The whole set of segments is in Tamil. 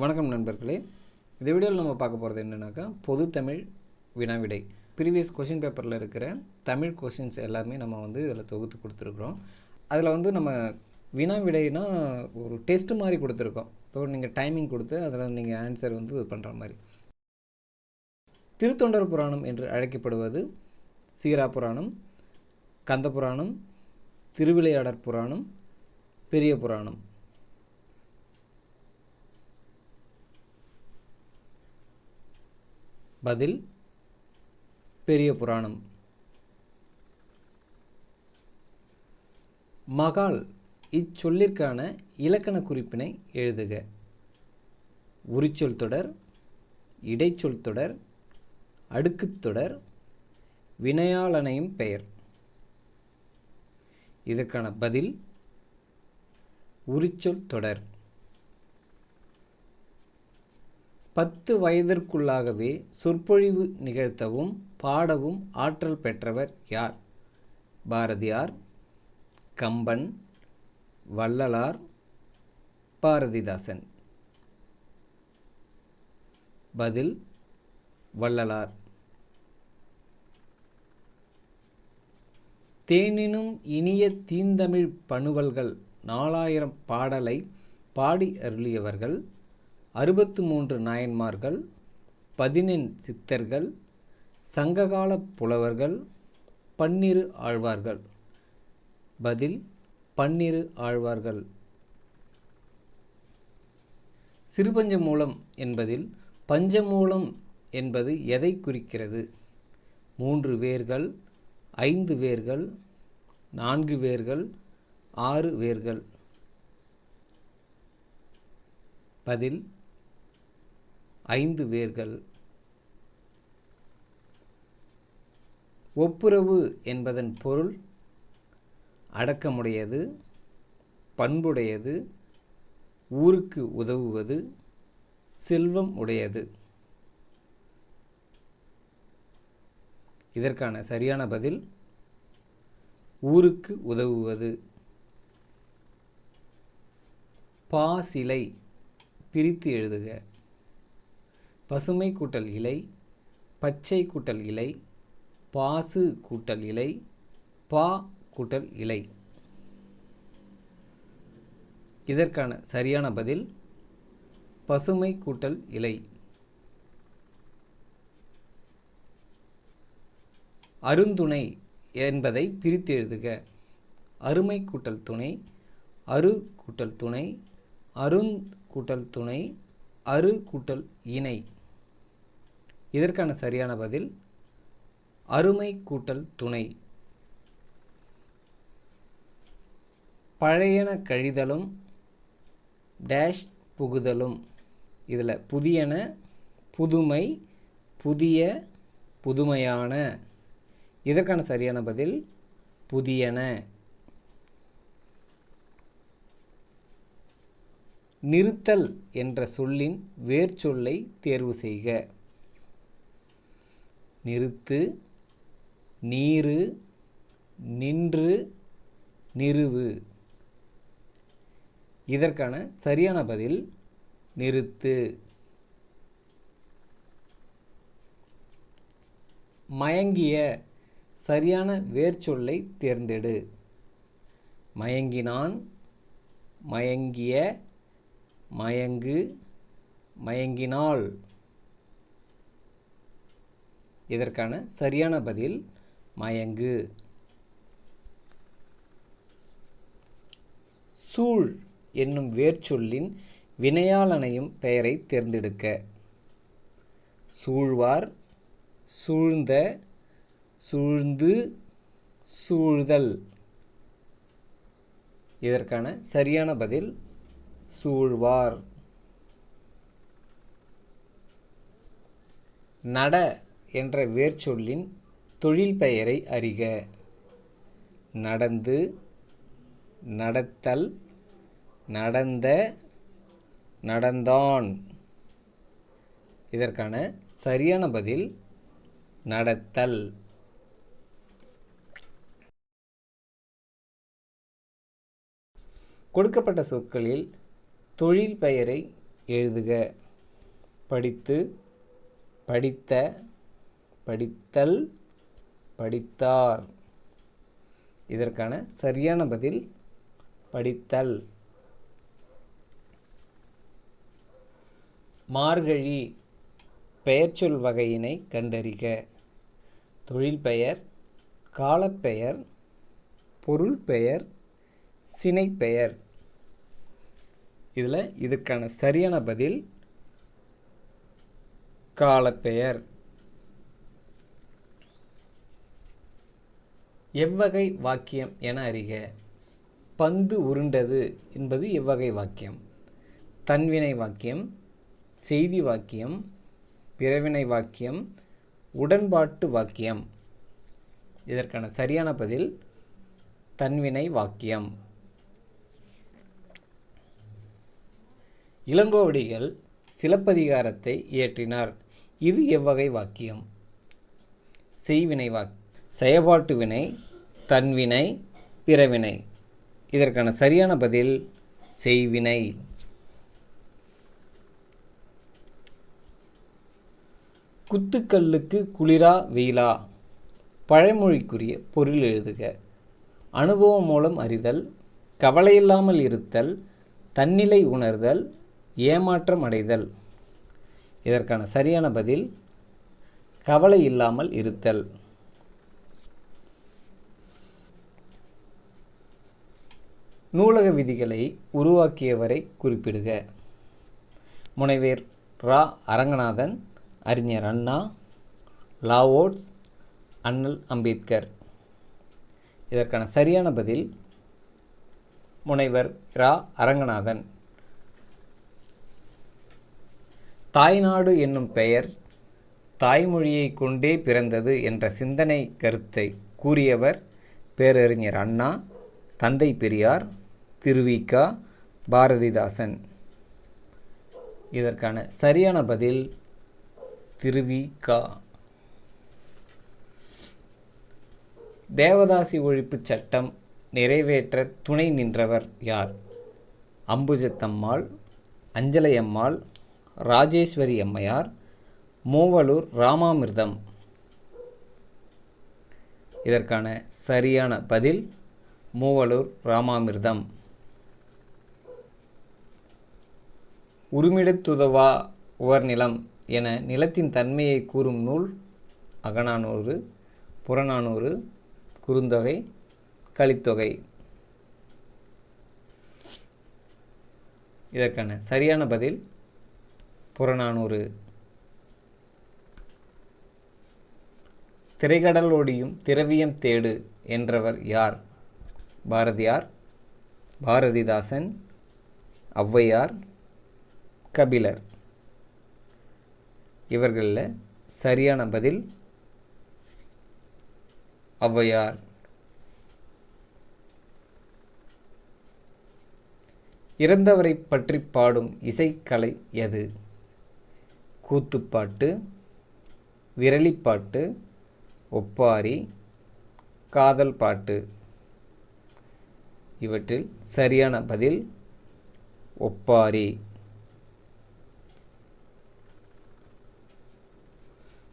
வணக்கம் நண்பர்களே. இந்த வீடியோவில் நம்ம பார்க்க போகிறது என்னென்னாக்கா பொது தமிழ் வினாவிடை. ப்ரீவியஸ் கொஷின் பேப்பரில் இருக்கிற தமிழ் கொஷின்ஸ் எல்லாமே நம்ம வந்து இதில் தொகுத்து கொடுத்துருக்குறோம். அதில் வந்து நம்ம வினாவிடைனா ஒரு டெஸ்ட் மாதிரி கொடுத்துருக்கோம். ஸோ நீங்கள் டைமிங் கொடுத்து அதில் நீங்கள் ஆன்சர் வந்து இது பண்ணுற மாதிரி. திருத்தொண்டர் புராணம் என்று அழைக்கப்படுவது சீரா புராணம் கந்த புராணம் திருவிளையாடற் புராணம் பெரிய புராணம். பதில் பெரிய புராணம். மகால் இச்சொல்லிற்கான இலக்கண குறிப்பினை எழுதுக. உரிச்சொல் தொடர் இடைச்சொல் தொடர் அடுக்குத் தொடர் வினையாளனையும் பெயர். இதற்கான பதில் உரிச்சொல் தொடர். பத்து வயதிற்குள்ளாகவே சொற்பொழிவு நிகழ்த்தவும் பாடவும் ஆற்றல் பெற்றவர் யார்? பாரதியார் கம்பன் வள்ளலார் பாரதிதாசன். பதில் வள்ளலார். தேனினும் இனிய தீந்தமிழ் பணுவல்கள் நாலாயிரம் பாடலை பாடி அருளியவர்கள் அறுபத்து மூன்று நாயன்மார்கள் பதினெண் சித்தர்கள் சங்ககால புலவர்கள் பன்னிரு ஆழ்வார்கள். பதில் பன்னிரு ஆழ்வார்கள். சிறுபஞ்சமூலம் என்பதில் பஞ்சமூலம் என்பது எதை குறிக்கிறது? மூன்று வேர்கள் ஐந்து வேர்கள் நான்கு வேர்கள் ஆறு வேர்கள். பதில் ஐந்து வேர்கள். ஒப்புரவு என்பதன் பொருள் அடக்கமுடையது பண்புடையது ஊருக்கு உதவுவது செல்வம் உடையது. இதற்கான சரியான பதில் ஊருக்கு உதவுவது. பாசிலை பிரித்து எழுதுக. பசுமை கூட்டல் இலை பச்சை கூட்டல் இலை பாசு கூட்டல் இலை பா கூட்டல் இலை. இதற்கான சரியான பதில் பசுமை கூட்டல் இலை. அருந்துணை என்பதை பிரித்து எழுதுக. அருமை கூட்டல் துணை அரு கூட்டல் துணை அருண் கூட்டல் துணை அரு கூட்டல் இணை. இதற்கான சரியான பதில் அருமை கூட்டல் துணை. பழையன கழிதலும் டேஷ் புகுதலும். இதில் புதியன புதுமை புதிய புதுமையான. இதற்கான சரியான பதில் புதியன. நிறுத்தல் என்ற சொல்லின் வேர்ச்சொல்லை தேர்வு செய்க. நிறுத்து நீரு நின்று நிறுவு. இதற்கான சரியான பதில் நிறுத்து. மயங்கிய சரியான வேர்ச்சொல்லை தேர்ந்தெடு. மயங்கினான் மயங்கிய மயங்கு மயங்கினாள் இதற்கான சரியான பதில் மயங்கு. சூழ் என்னும் வேர்ச்சொல்லின் வினையாளனையும் பெயரை தேர்ந்தெடுக்க. சூழ்வார் சூழ்ந்த சூழ்ந்து சூழ்தல். இதற்கான சரியான பதில் சூழ்வார். நட என்ற வேர்ச்சொல்லின் தொழில் பெயரை அறிக. நடந்து நடத்தல் நடந்த நடந்தான். இதற்கான சரியான பதில் நடத்தல். கொடுக்கப்பட்ட சொற்களில் தொழில் பெயரை எழுதுக. படித்து படித்த படித்தல் படித்தார். இதற்கான சரியான பதில் படித்தல். மார்கழி பெயர்ச்சொல் வகையினை கண்டறிக. தொழில் பெயர் காலப்பெயர் பொருள் பெயர் சினைப்பெயர். இதில் இதுக்கான சரியான பதில் காலப்பெயர். எவ்வகை வாக்கியம் என அறிக. பந்து உருண்டது என்பது எவ்வகை வாக்கியம். தன்வினை வாக்கியம் செய்தி வாக்கியம் பிறவினை வாக்கியம் உடன்பாட்டு வாக்கியம். இதற்கான சரியான பதில் தன்வினை வாக்கியம். இளங்கோவடிகள் சிலப்பதிகாரத்தை இயற்றினார். இது எவ்வகை வாக்கியம். செய்வினை வாக் செயபாட்டு வினை தன்வினை பிறவினை. இதற்கான சரியான பதில் செய்வினை. குத்துக்கல்லுக்கு குளிரா வெயிலா? பழமொழிக்குரிய பொருள் எழுதுக. அனுபவம் மூலம் அறிதல் கவலையில்லாமல் இருத்தல் தன்னிலை உணர்தல் ஏமாற்றம் அடைதல். இதற்கான சரியான பதில் கவலை இல்லாமல் இருத்தல். நூலக விதிகளை உருவாக்கியவரை குறிப்பிடுக. முனைவேர் ரா. அரங்கநாதன் அறிஞர் அண்ணா லாவோட்ஸ் அண்ணல் அம்பேத்கர். இதற்கான சரியான பதில் முனைவர் ரா. அரங்கநாதன். தாய்நாடு என்னும் பெயர் தாய்மொழியை கொண்டே பிறந்தது என்ற சிந்தனை கருத்தை கூறியவர் பேரறிஞர் அண்ணா தந்தை பெரியார் திருவிக்கா பாரதிதாசன். இதற்கான சரியான பதில் திருவிகா. தேவதாசி ஒழிப்பு சட்டம் நிறைவேற்ற துணை நின்றவர் யார்? அம்புஜத்தம்மாள் அஞ்சலையம்மாள் ராஜேஸ்வரி அம்மையார் மூவலூர் ராமாமிர்தம். இதற்கான சரியான பதில் மூவலூர் ராமாமிர்தம். உருமிடத்துதவா உவர்நிலம் என நிலத்தின் தன்மையை கூறும் நூல் அகநானூறு புறநானூறு குறுந்தொகை கலித்தொகை. இதற்கான சரியான பதில் புறநானூறு. திரைக்கடலோடியும் திரவியம் தேடு என்றவர் யார்? பாரதியார் பாரதிதாசன் ஔவையார் கபிலர். இவர்களில் சரியான பதில் ஔவையார். இறந்தவரை பற்றி பாடும் இசைக்கலை எது? கூத்துப்பாட்டு விரலிப்பாட்டு ஒப்பாரி காதல் பாட்டு இவற்றில் சரியான பதில் ஒப்பாரி.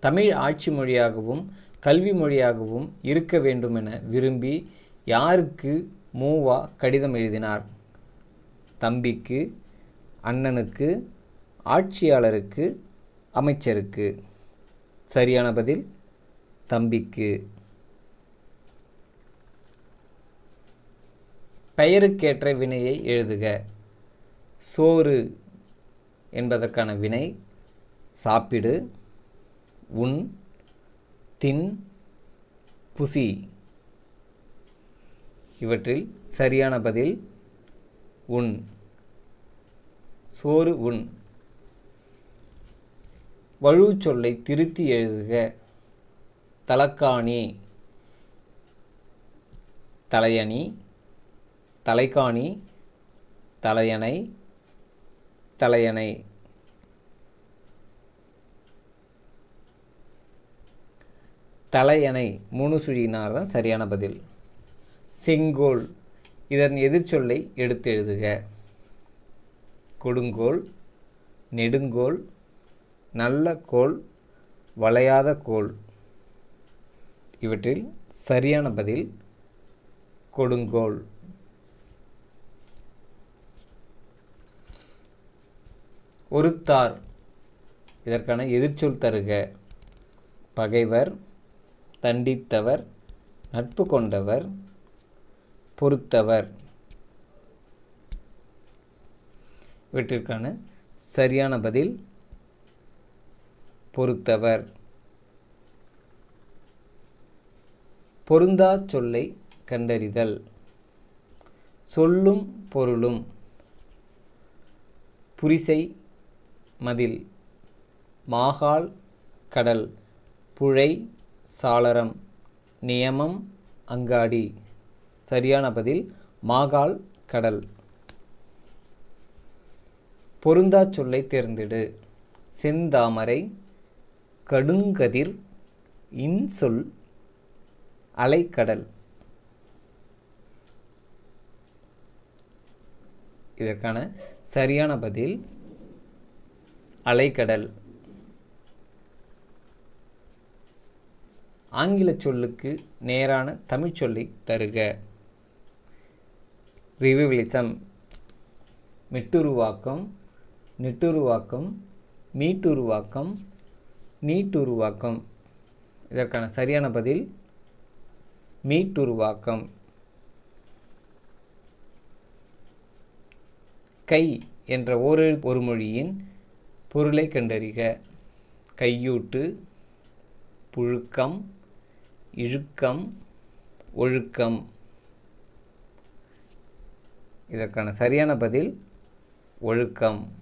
தமிழ் ஆட்சி மொழியாகவும் கல்வி மொழியாகவும் இருக்க வேண்டுமென விரும்பி யாருக்கு மூவா கடிதம் எழுதினார்? தம்பிக்கு அண்ணனுக்கு ஆட்சியாளருக்கு அமைச்சருக்கு சரியான பதில் தம்பிக்கு. பெயருக்கேற்ற வினையை எழுதுக. சோறு என்பதற்கான வினை சாப்பிடு உன் தின் புசி. இவற்றில் சரியான பதில் உன் சோறு உன் வழுச்சொல்லை திருத்தி எழுதுக. தலக்காணி தலையணி. தலைக்காணி தலையணை. தலையணை. தலையணை. மூணு சுழினார் தான் சரியான பதில். செங்கோல். இதன் எதிர்ச்சொல்லை எடுத்து எழுதுக. கொடுங்கோல். நெடுங்கோல். நல்ல கோல் வளையாத கோல். இவற்றில் சரியான பதில் கொடுங்கோல். ஒருத்தார். இதற்கான எதிர்ச்சொல் தருக. பகைவர் தண்டித்தவர் நட்பு கொண்டவர் பொறுத்தவர். இவற்றிற்கான சரியான பதில் பொறுத்தவர். பொருந்தா சொல்லை கண்டறிதல். சொல்லும் பொருளும். புரிசை மதில். மாகாள் கடல். புழை சாளரம். நியமம் அங்காடி. சரியான பதில் மாகால் கடல். பொருந்தா சொல்லை தேர்ந்தெடு. செந்தாமரை கடுங்கதிர் இன்சொல் அலைக்கடல். இதற்கான சரியான பதில் அலைக்கடல். ஆங்கில சொல்லுக்கு நேரான தமிழ் சொல்லை தருக. ரிவிவிலிசம். மிட்டுருவாக்கம் நெட்டுருவாக்கம் மீட்டுருவாக்கம் நீட்டுருவாக்கம். இதற்கான சரியான பதில் மீட்டுருவாக்கம். கை என்ற ஓரெழு ஒரு மொழியின் பொருளை கண்டறிக. கையூட்டு புழுக்கம் இழுக்கம் ஒழுக்கம். இதற்கான சரியான பதில் ஒழுக்கம்.